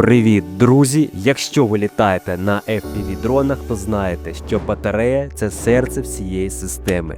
Привіт, друзі! Якщо ви літаєте на FPV дронах, то знаєте, що батарея це серце всієї системи.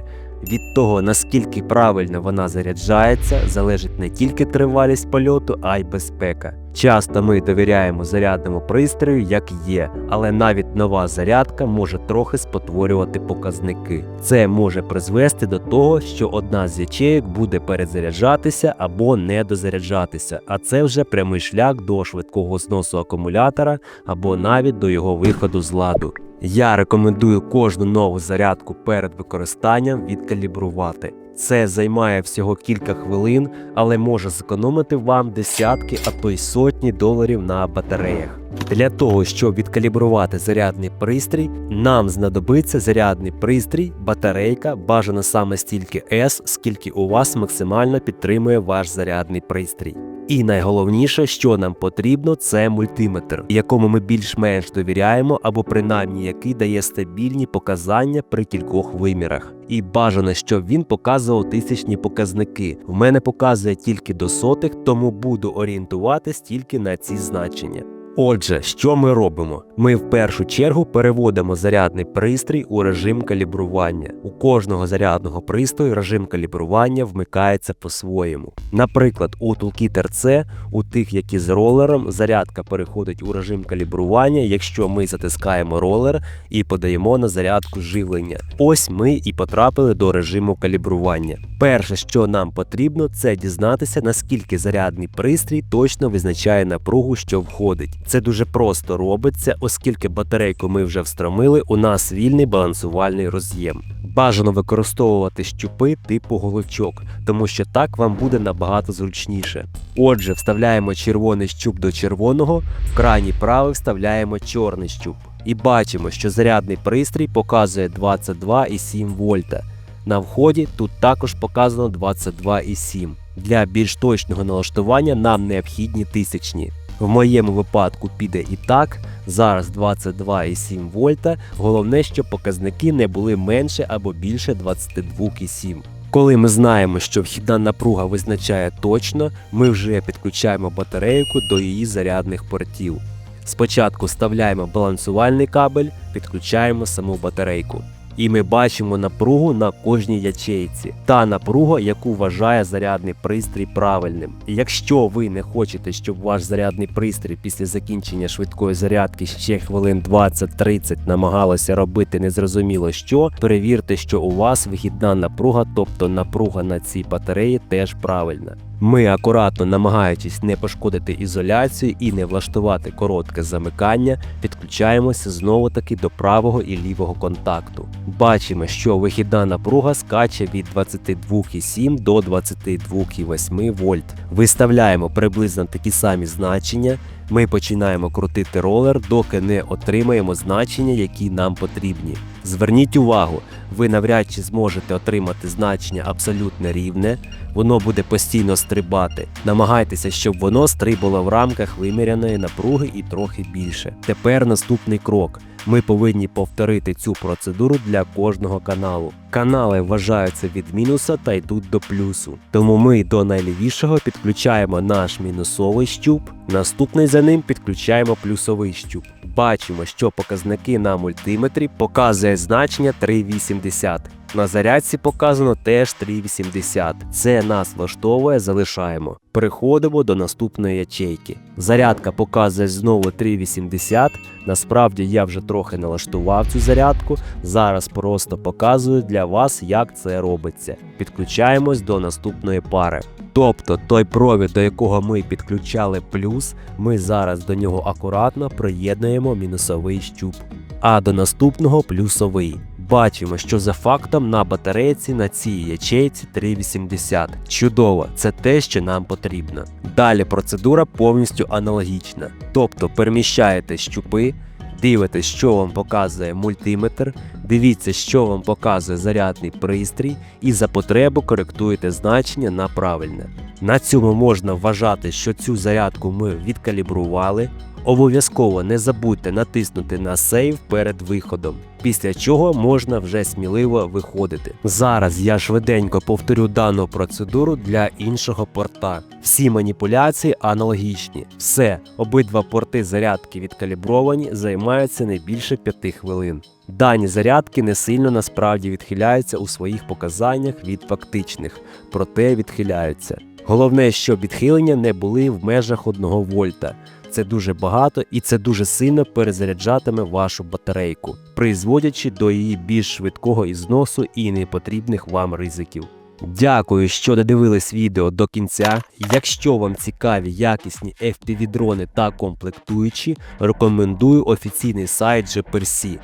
Від того, наскільки правильно вона заряджається, залежить не тільки тривалість польоту, а й безпека. Часто ми довіряємо зарядному пристрою, як є, але навіть нова зарядка може трохи спотворювати показники. Це може призвести до того, що одна з ячеїк буде перезаряджатися або недозаряджатися, а це вже прямий шлях до швидкого зносу акумулятора або навіть до його виходу з ладу. Я рекомендую кожну нову зарядку перед використанням відкалібрувати. Це займає всього кілька хвилин, але може зекономити вам десятки, а то й сотні доларів на батареях. Для того, щоб відкалібрувати зарядний пристрій, нам знадобиться зарядний пристрій, батарейка, бажано саме стільки S, скільки у вас максимально підтримує ваш зарядний пристрій. І найголовніше, що нам потрібно, це мультиметр, якому ми більш-менш довіряємо, або принаймні який дає стабільні показання при кількох вимірах. І бажано, щоб він показував тисячні показники. В мене показує тільки до сотих, тому буду орієнтуватись тільки на ці значення. Отже, що ми робимо? Ми в першу чергу переводимо зарядний пристрій у режим калібрування. У кожного зарядного пристрою режим калібрування вмикається по-своєму. Наприклад, у Toolkit RC, у тих, які з ролером, зарядка переходить у режим калібрування, якщо ми затискаємо ролер і подаємо на зарядку живлення. Ось ми і потрапили до режиму калібрування. Перше, що нам потрібно, це дізнатися, наскільки зарядний пристрій точно визначає напругу, що входить. Це дуже просто робиться, оскільки батарейку ми вже встромили, у нас вільний балансувальний роз'єм. Бажано використовувати щупи типу головчок, тому що так вам буде набагато зручніше. Отже, вставляємо червоний щуп до червоного, в крайній правий вставляємо чорний щуп. І бачимо, що зарядний пристрій показує 22,7 вольта. На вході тут також показано 22,7. Для більш точного налаштування нам необхідні тисячні. В моєму випадку піде і так. Зараз 22,7 вольта. Головне, щоб показники не були менше або більше 22,7. Коли ми знаємо, що вхідна напруга визначає точно, ми вже підключаємо батарейку до її зарядних портів. Спочатку вставляємо балансувальний кабель, підключаємо саму батарейку. І ми бачимо напругу на кожній ячейці, та напруга, яку вважає зарядний пристрій правильним. Якщо ви не хочете, щоб ваш зарядний пристрій після закінчення швидкої зарядки ще хвилин 20-30 намагалося робити незрозуміло що, перевірте, що у вас вихідна напруга, тобто напруга на цій батареї теж правильна. Ми акуратно намагаючись не пошкодити ізоляцію і не влаштувати коротке замикання, підключаємося знову таки до правого і лівого контакту. Бачимо, що вихідна напруга скаче від 22,7 до 22,8 вольт. Виставляємо приблизно такі самі значення. Ми починаємо крутити ролер, доки не отримаємо значення, які нам потрібні. Зверніть увагу, ви навряд чи зможете отримати значення абсолютно рівне, воно буде постійно стрибати. Намагайтеся, щоб воно стрибало в рамках виміряної напруги і трохи більше. Тепер наступний крок. Ми повинні повторити цю процедуру для кожного каналу. Канали вважаються від мінуса та йдуть до плюсу. Тому ми до найлівішого підключаємо наш мінусовий щуп, наступний за ним підключаємо плюсовий щуп. Бачимо, що показники на мультиметрі показує значення 3,80. На зарядці показано теж 3,80. Це нас влаштовує, залишаємо. Переходимо до наступної ячейки. Зарядка показує знову 3,80. Насправді я вже трохи налаштував цю зарядку. Зараз просто показую для вас, як це робиться. Підключаємось до наступної пари. Тобто той провід, до якого ми підключали плюс, ми зараз до нього акуратно приєднуємо мінусовий щуп. А до наступного плюсовий. Бачимо, що за фактом на батарейці на цій ячейці 3,80. Чудово, це те, що нам потрібно. Далі процедура повністю аналогічна. Тобто переміщаєте щупи, дивитесь, що вам показує мультиметр, Дивіться, що вам показує зарядний пристрій, і за потребу коректуєте значення на правильне. На цьому можна вважати, що цю зарядку ми відкалібрували. Обов'язково не забудьте натиснути на сейв перед виходом, після чого можна вже сміливо виходити. Зараз я швиденько повторю дану процедуру для іншого порта. Всі маніпуляції аналогічні. Все, обидва порти зарядки відкалібровані, займаються не більше 5 хвилин. Дані зарядки не сильно насправді відхиляються у своїх показаннях від фактичних, проте відхиляються. Головне, щоб відхилення не були в межах 1 вольта. Це дуже багато і це дуже сильно перезаряджатиме вашу батарейку, призводячи до її більш швидкого ізносу і непотрібних вам ризиків. Дякую, що додивились відео до кінця. Якщо вам цікаві якісні FPV-дрони та комплектуючі, рекомендую офіційний сайт GPRC.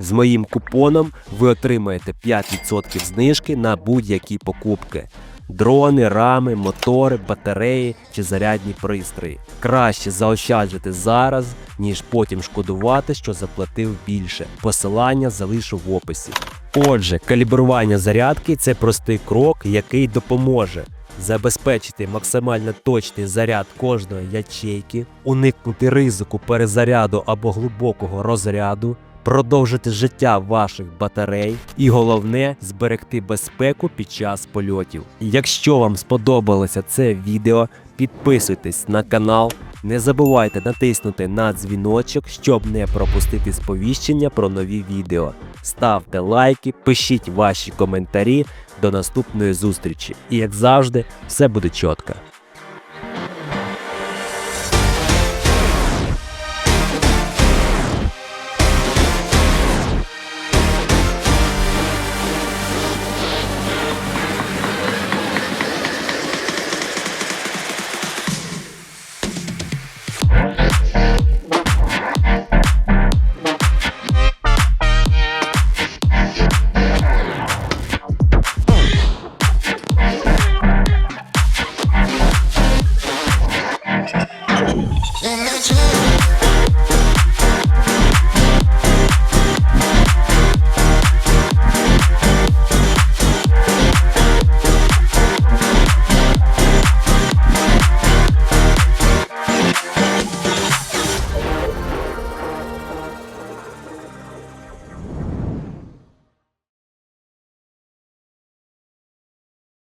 З моїм купоном ви отримаєте 5% знижки на будь-які покупки. Дрони, рами, мотори, батареї чи зарядні пристрої. Краще заощаджити зараз, ніж потім шкодувати, що заплатив більше. Посилання залишу в описі. Отже, калібрування зарядки це простий крок, який допоможе забезпечити максимально точний заряд кожної ячейки, уникнути ризику перезаряду або глибокого розряду, продовжити життя ваших батарей і головне зберегти безпеку під час польотів. Якщо вам сподобалося це відео, підписуйтесь на канал. Не забувайте натиснути на дзвіночок, щоб не пропустити сповіщення про нові відео. Ставте лайки, пишіть ваші коментарі. До наступної зустрічі. І як завжди, все буде чітко.